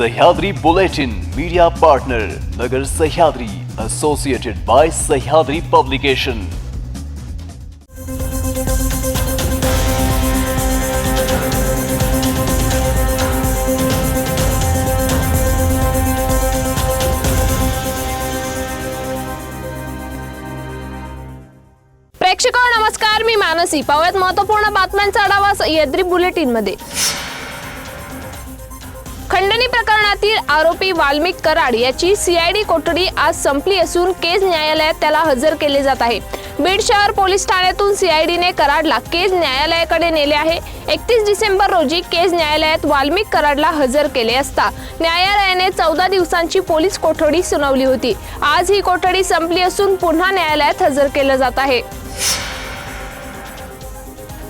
Sahyadri Bulletin media partner Nagar Sahyadri Associated by Sahyadri publication प्रेक्षक नमस्कार. मी मानसी. पाहुयात महत्त्वपूर्ण बातम्यांचा आढावा सह्याद्री बुलेटिनमध्ये प्रकरणातील आरोपी वाल्मिक कराड याची सीआयडी कोठडी आज संपली असून केज न्यायालयात त्याला हजर केले जात आहे. बीड शहर पोलीस ठाण्यातून सीआयडीने कराडला केज न्यायालयाकडे नेले आहे. एकतीस डिसेंबर रोजी केज न्यायालयात वाल्मिक कराडला हजर केले असता न्यायालयाने चौदा दिवसांची पोलीस कोठडी सुनावली होती. आज ही कोठडी संपली असून पुन्हा न्यायालयात हजर केलं जात आहे.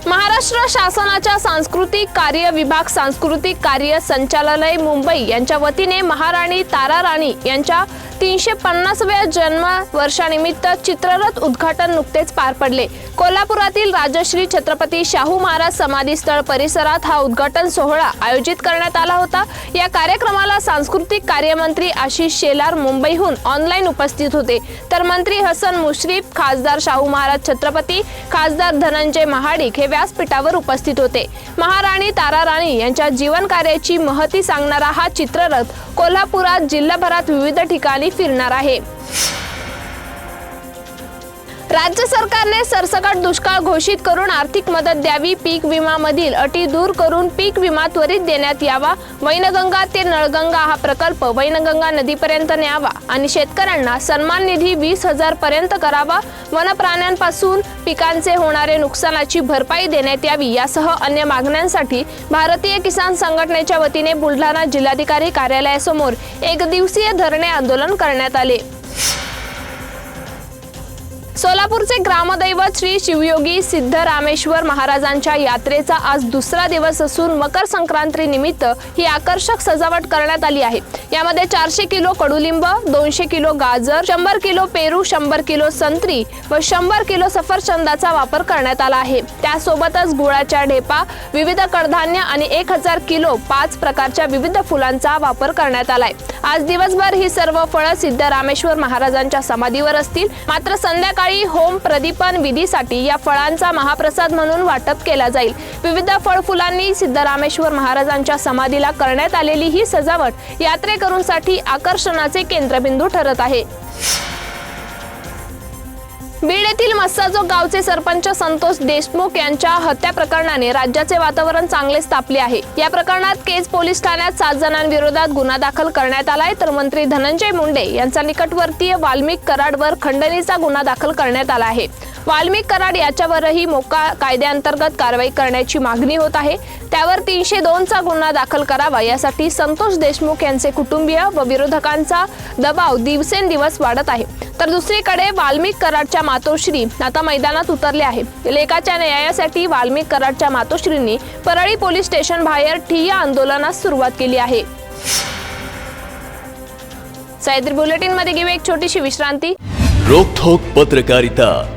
महाराष्ट्र शासनाच्या सांस्कृतिक कार्य विभाग सांस्कृतिक कार्य संचालनालय मुंबई यांच्या वतीने महाराणी तारा राणी यांच्या तीनशे पन्नासव्या जन्म वर्षानिमित्त चित्ररथ उद्घाटन नुकतेच पार पडले. कोल्हापुरातील राजश्री छत्रपती शाहू महाराज समाधी स्थळ परिसरात हा उद्घाटन सोहळा आयोजित करण्यात आला होता. या कार्यक्रमाला सांस्कृतिक कार्यमंत्री आशिष शेलार मुंबईहून ऑनलाईन उपस्थित होते. तर मंत्री हसन मुश्रीफ खासदार शाहू महाराज छत्रपती खासदार धनंजय महाडिक हे व्यासपीठावर उपस्थित होते. महाराणी तारा राणी यांच्या जीवन कार्याची महती सांगणारा हा चित्ररथ कोल्हापुरात जिल्हाभरात विविध ठिकाणी फिरणार आहे. राज्य सरकारने सरसकट दुष्काळ घोषित करून आर्थिक मदत द्यावी पीक विमामधील अटी दूर करून पीक विमा त्वरित देण्यात यावा. वैनगंगा ते नळगंगा हा प्रकल्प वैनगंगा नदीपर्यंत न्यावा आणि शेतकऱ्यांना सन्मान निधी वीस हजार पर्यंत करावा. वनप्राण्यांपासून पिकांचे होणारे नुकसानाची भरपाई देण्यात यावी यासह अन्य मागण्यांसाठी भारतीय किसान संघटनेच्या वतीने बुलढाणा जिल्हाधिकारी कार्यालयासमोर एक दिवसीय धरणे आंदोलन करण्यात आले. सोलापूरचे ग्रामदैवत श्री शिवयोगी सिद्धरामेश्वर महाराजांच्या यात्रेचा आज दुसरा दिवस असून मकर संक्रांतीनिमित्त ही आकर्षक सजावट करण्यात आली आहे. यामध्ये चारशे किलो कडुलिंब दोनशे किलो गाजर शंभर किलो पेरू शंभर किलो संत्री व शंभर किलो सफरचंदाचा वापर करण्यात आला आहे. त्यासोबतच गुळाच्या ढेपा विविध कडधान्य आणि एक हजार किलो पाच प्रकारच्या विविध फुलांचा वापर करण्यात आलाय. आज दिवसभर ही सर्व फळं सिद्धरामेश्वर महाराजांच्या समाधीवर असतील. मात्र संध्याकाळी होम प्रदीपन विधीसाठी या फळांचा महाप्रसाद म्हणून वाटप केला जाईल. विविध फळ फुलांनी सिद्धरामेश्वर महाराजांच्या समाधीला करण्यात आलेली ही सजावट यात्रेकरूंसाठी आकर्षणाचे केंद्रबिंदू ठरत आहे. बीड जो गावचे सरपंच संतोष देशमुख यांच्या हत्या प्रकरणाने राज्याचे वातावरण चांगलेच तापले आहे. या प्रकरणात केज पोलीस ठाण्यात सात जणांविरोधात गुन्हा दाखल करण्यात आलाय. तर मंत्री धनंजय मुंडे यांचा निकटवर्तीय वाल्मिक कराडवर खंडणीचा गुन्हा दाखल करण्यात आला आहे. वाल्मिक कराड याच्यावरही मोका कायद्याअंतर्गत कारवाई करण्याची मागणी होत आहे. त्यावर तीनशे दोनचा गुन्हा दाखल करावा यासाठी संतोष देशमुख यांचे कुटुंबीय व विरोधकांचा दबाव दिवसेंदिवस वाढत आहे. तर दुसरीकडे वाल्मिक कराडच्या मातोश्री आता मैदानात उतरले आहे. लेखाच्या न्यायासाठी वाल्मिक कराडच्या मातोश्रींनी परळी पोलीस स्टेशन बाहेर ठिय्या आंदोलनास सुरुवात केली आहे. सह्याद्री बुलेटिनमध्ये घेऊ एक छोटीशी विश्रांती. रोखोक पत्रकारिता.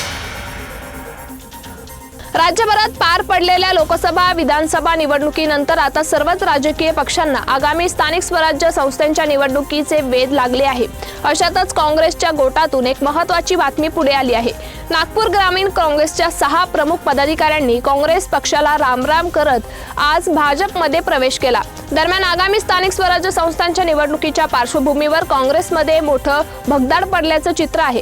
राज्यभरात पार पडलेल्या लोकसभा विधानसभा निवडणुकीनंतर आता सर्वच राजकीय पक्षांना आगामी स्थानिक स्वराज्य संस्थांच्या निवडणुकीचे वेध लागले आहे. अशातच काँग्रेसच्या गोटातून एक महत्वाची बातमी पुढे आली आहे. नागपूर ग्रामीण काँग्रेसच्या सहा प्रमुख पदाधिकाऱ्यांनी काँग्रेस पक्षाला रामराम करत आज भाजपमध्ये प्रवेश केला. दरम्यान आगामी स्थानिक स्वराज्य संस्थांच्या निवडणुकीच्या पार्श्वभूमीवर काँग्रेसमध्ये मोठं भगदाड पडल्याचं चित्र आहे.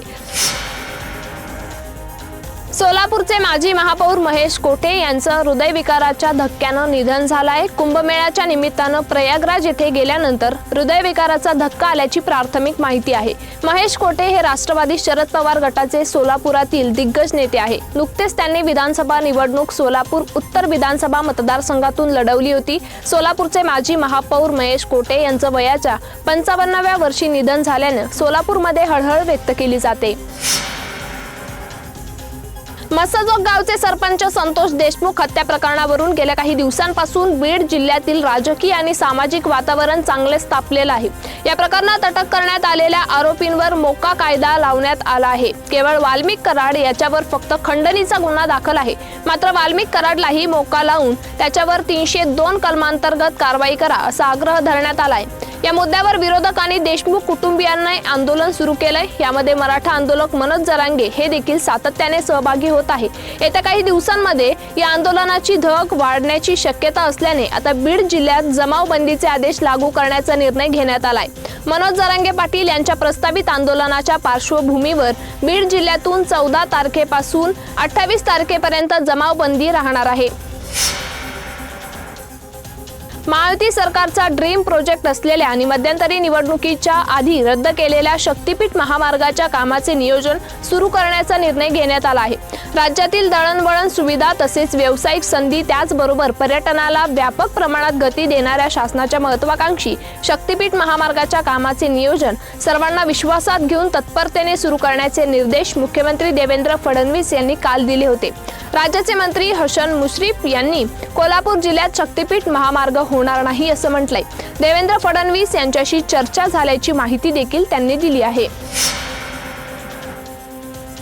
सोलापूरचे माजी महापौर महेश कोठे यांचं हृदयविकाराच्या धक्क्यानं निधन झालं आहे कुंभमेळ्याच्या निमित्तानं प्रयागराज येथे गेल्यानंतर हृदयविकाराचा धक्का आल्याची प्राथमिक माहिती आहे. महेश कोठे हे राष्ट्रवादी शरद पवार गटाचे सोलापुरातील दिग्गज नेते आहे. नुकतेच त्यांनी विधानसभा निवडणूक सोलापूर उत्तर विधानसभा मतदारसंघातून लढवली होती. सोलापूरचे माजी महापौर महेश कोटे यांचं वयाच्या पंचावन्नाव्या वर्षी निधन झाल्यानं सोलापूरमध्ये हळहळ व्यक्त केली जाते. मसाजोग गावचे सरपंच संतोष देशमुख हत्या प्रकरणावरून गेल्या काही दिवसांपासून बीड जिल्ह्यातील राजकीय आणि सामाजिक वातावरण चांगलेच तापलेलं आहे. या प्रकरणात अटक करण्यात आलेल्या आरोपींवर मोका कायदा लावण्यात आला आहे. केवळ वाल्मिक कराड याच्यावर फक्त खंडणीचा गुन्हा दाखल आहे. मात्र वाल्मिक कराडलाही मोका लावून त्याच्यावर तीनशे दोन कलमांतर्गत कारवाई करा असा आग्रह धरण्यात आला आहे या मुद्द्यावर विरोधकांनी देशमुख कुटुंबियांना आंदोलन सुरू केलंय. यामध्ये मराठा आंदोलक मनोज जरांगे हे देखील सातत्याने सहभागी होत आहे येत्या काही दिवसांमध्ये या आंदोलनाची धग वाढण्याची शक्यता असल्याने आता बीड जिल्ह्यात जमावबंदीचे आदेश लागू करण्याचा निर्णय घेण्यात आलाय. मनोज जरांगे पाटील यांच्या प्रस्तावित आंदोलनाच्या पार्श्वभूमीवर बीड जिल्ह्यातून चौदा तारखेपासून अठ्ठावीस तारखेपर्यंत जमावबंदी राहणार आहे. महायुती सरकारचा ड्रीम प्रोजेक्ट असलेल्या आणि मध्यंतरी निवडणुकीच्या आधी रद्द केलेल्या शक्तीपीठ महामार्गाच्या कामाचे नियोजन सुरू करण्याचा निर्णय घेण्यात आला आहे. राज्यातील दळणवळण सुविधा तसेच व्यावसायिक संधी त्याचबरोबर पर्यटनाला व्यापक प्रमाणात गती देणाऱ्या शासनाच्या महत्वाकांक्षी शक्तीपीठ महामार्गाच्या कामाचे नियोजन सर्वांना विश्वासात घेऊन तत्परतेने सुरू करण्याचे निर्देश मुख्यमंत्री देवेंद्र फडणवीस यांनी काल दिले होते. राज्याचे मंत्री हसन मुश्रीफ यांनी कोल्हापूर जिल्ह्यात शक्तीपीठ महामार्ग होणार नाही असं म्हटलंय. देवेंद्र फडणवीस यांच्याशी चर्चा झाल्याची माहिती देखील त्यांनी दिली आहे.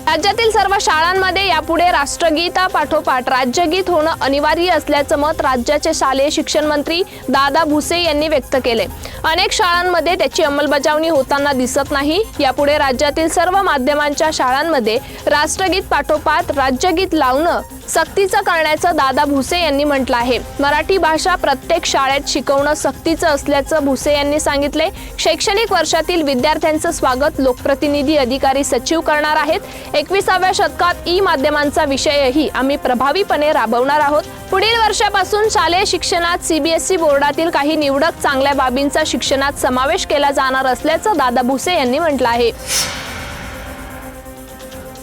राज्यातील सर्व शाळांमध्ये यापुढे राष्ट्रगीतापाठोपाठ राज्यगीत होणं अनिवार्य असल्याचं मत राज्याचे शालेय शिक्षण मंत्री दादा भुसे यांनी व्यक्त केले अनेक शाळांमध्ये त्याची अंमलबजावणी होताना दिसत नाही. यापुढे राज्यातील सर्व माध्यमांच्या शाळांमध्ये राष्ट्रगीत पाठोपाठ राज्यगीत लावणं सक्तीचं करण्याचं दादा भुसे यांनी म्हटलं आहे. मराठी भाषा प्रत्येक शाळेत शिकवणं सक्तीचं असल्याचं भुसे यांनी सांगितले. शैक्षणिक वर्षातील विद्यार्थ्यांचं स्वागत लोकप्रतिनिधी अधिकारी सचिव करणार आहेत. एकविसाव्या शतकात ई माध्यमांचा विषयही आम्ही प्रभावीपणे राबवणार आहोत. पुढील वर्षापासून शालेय शिक्षणात सीबीएसई बोर्डातील काही निवडक चांगल्या बाबींचा शिक्षणात समावेश केला जाणार असल्याचं दादा भुसे यांनी म्हटलं आहे.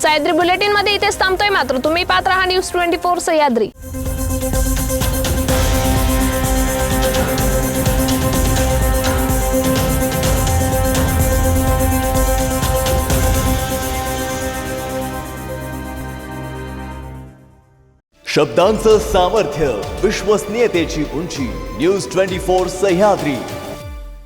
सह्याद्री बुलेटिनमध्ये इथेच थांबतोय मात्र तुम्ही पाहत राहा न्यूज ट्वेंटी फोर सह्याद्री. शब्दांचं सामर्थ्य विश्वसनीयतेची उंची न्यूज ट्वेंटी फोर सह्याद्री.